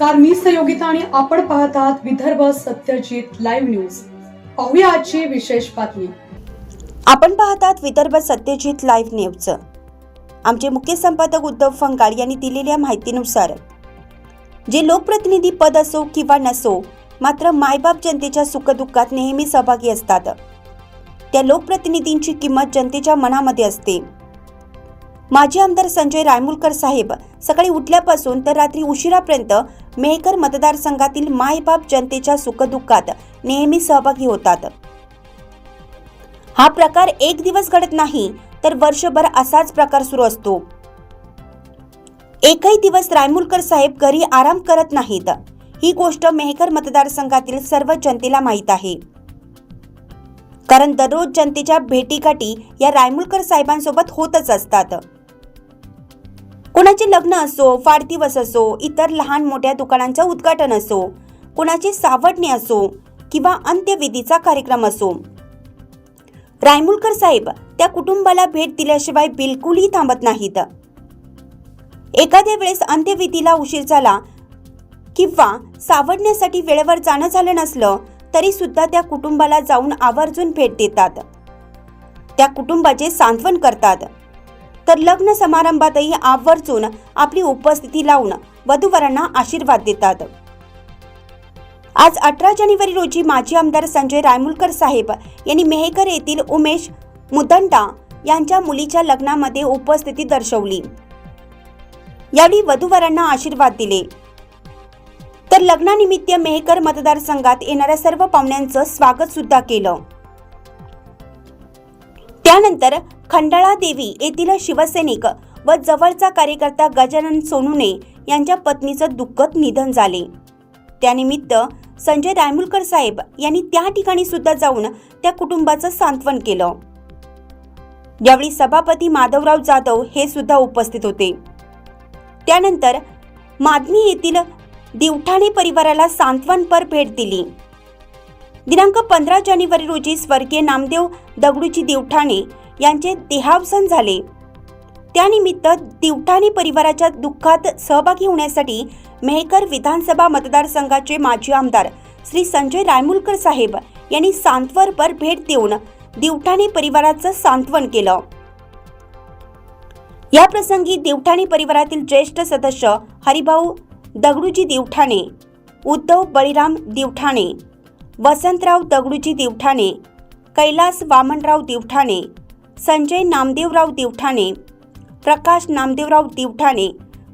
नमस्कार मी सहयोगिता आणि आपण पाहत आहात विदर्भ सत्यजित लाईव्ह न्यूज. पाहूया आजची विशेष बातमी. आपण पाहतात विदर्भ सत्यजित लाईव्ह न्यूजचं आमचे मुख्य संपादक उद्धव फंगाड यांनी दिलेल्या माहितीनुसार जे लोकप्रतिनिधी पद असो किंवा नसो मात्र मायबाप जनतेच्या सुखदुःखात नेहमी सहभागी असतात. त्या लोकप्रतिनिधींची किंमत जनतेच्या मनामध्ये असते. माजी आमदार संजय रायमुलकर साहेब सकाळी उठल्यापासून तर रात्री उशिरापर्यंत मेहकर मतदारसंघातील मायबाप जनतेच्या सुखदुःखात नेहमी सहभागी होतात. हा प्रकार एक दिवस घडत नाही तर वर्षभर असाच प्रकार सुरू असतो. एकही दिवस रायमुलकर साहेब घरी आराम करत नाहीत. ही गोष्ट मेहकर मतदारसंघातील सर्व जनतेला माहीत आहे. कारण दररोज जनतेच्या भेटीगाठी या रायमुलकर साहेबांसोबत होतच असतात. लग्न असो वाढदिवस असो इतर लहान मोठ्या दुकानांचं उद्घाटन असो कोणाची सावडणे असो किंवा अंत्यविधीचा कार्यक्रम असो. रायमुलकर साहेब त्या कुटुंबाला भेट दिल्याशिवाय बिलकुलही थांबत नाहीत. एखाद्या वेळेस अंत्यविधीला उशीर झाला किंवा सावडण्यासाठी वेळेवर जाणं झालं नसलं तरी सुद्धा त्या कुटुंबाला जाऊन आवर्जून भेट देतात. त्या कुटुंबाचे सांत्वन करतात. तर लग्न समारंभातही आवर्जून आपली उपस्थिती लावून वधूवरांना आशीर्वाद देतात. आज अठरा जानेवारी रोजी माजी आमदार संजय रायमुलकर साहेब यांनी मेहकर येथील उमेश मुदंडा यांच्या मुलीच्या लग्नामध्ये उपस्थिती दर्शवली. यावेळी वधूवरांना आशीर्वाद दिले. तर लग्नानिमित्त मेहकर मतदारसंघात येणाऱ्या सर्व पाहुण्यांचं स्वागत सुद्धा केलं. त्यानंतर खंडाळा देवी येथील शिवसैनिक व जवळचा कार्यकर्ता गजानन सोनुने यांच्या पत्नीचं दुःखद निधन झाले. त्यानिमित्त संजय रायमुलकर साहेब यांनी त्या ठिकाणी सुद्धा जाऊन त्या कुटुंबाचं सांत्वन केलं. यावेळी सभापती माधवराव जाधव हे सुद्धा उपस्थित होते. त्यानंतर मादनी येथील दिवठाणे परिवाराला सांत्वनपर भेट दिली. दिनांक पंधरा जानेवारी रोजी स्वर्गीय नामदेव दगडूजी दिवठाणे यांचे देहावसन झाले. त्यानिमित्त दिवठाणे परिवाराच्या दुःखात सहभागी होण्यासाठी मेहकर विधानसभा मतदारसंघाचे माजी आमदार श्री संजय रायमुलकर साहेब यांनी सांत्वनपर भेट देऊन दिवठाणे परिवाराचं सांत्वन केलं. या प्रसंगी दिवठाणे परिवारातील ज्येष्ठ सदस्य हरिभाऊ दगडूजी दिवठाणे उद्धव बळीराम दिवठाणे वसंतराव दगडूजी दिवठाणे कैलास वामनराव दिवठाणे संजय नामदेवराव दिवठाणे प्रकाश नामदेवराव दिवठाणे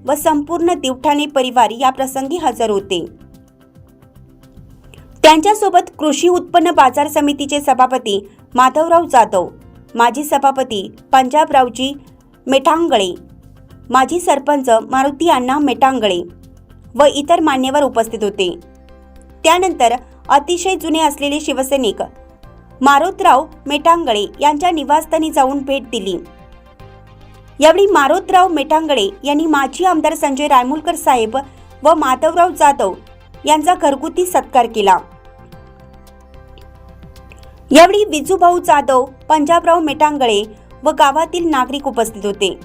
व संपूर्ण दिवठाणे परिवार या प्रसंगी हजर होते. त्यांच्यासोबत कृषी उत्पन्न बाजार समितीचे सभापती माधवराव जाधव माजी सभापती पंजाबरावजी मेटांगळे माजी सरपंच मारुती अण्णा मेटांगळे व इतर मान्यवर उपस्थित होते. त्यानंतर अतिशय जुने असलेले शिवसैनिक मारोतराव मेटांगळे यांच्या निवासस्थानी जाऊन भेट दिली. यावेळी मारोतराव मेटांगळे यांनी माजी आमदार संजय रायमुलकर साहेब व माधवराव जाधव यांचा घरगुती सत्कार केला. यावेळी विजूभाऊ जाधव पंजाबराव मेटांगळे व गावातील नागरिक उपस्थित होते.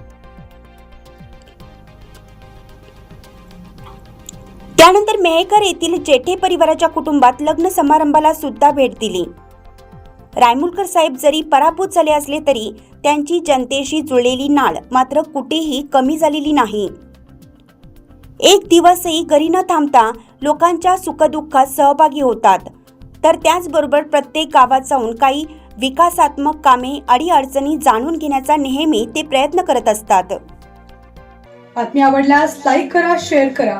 त्यानंतर मेहकर येथील जेठे परिवाराच्या कुटुंबात लग्न समारंभाला सुद्धा भेट दिली. रायमुलकर साहेब जरी पराभूत झाले असले तरी त्यांची जनतेशी जुळलेली नाळ मात्र कुठेही कमी झालेली नाही. एक दिवसही घरी न थांबता लोकांच्या सुखदुःखात सहभागी होतात. तर त्याचबरोबर प्रत्येक गावात जाऊन काही विकासात्मक कामे अडीअडचणी जाणून घेण्याचा नेहमी ते प्रयत्न करत असतात. बातमी आवडल्यास लाईक करा शेअर करा.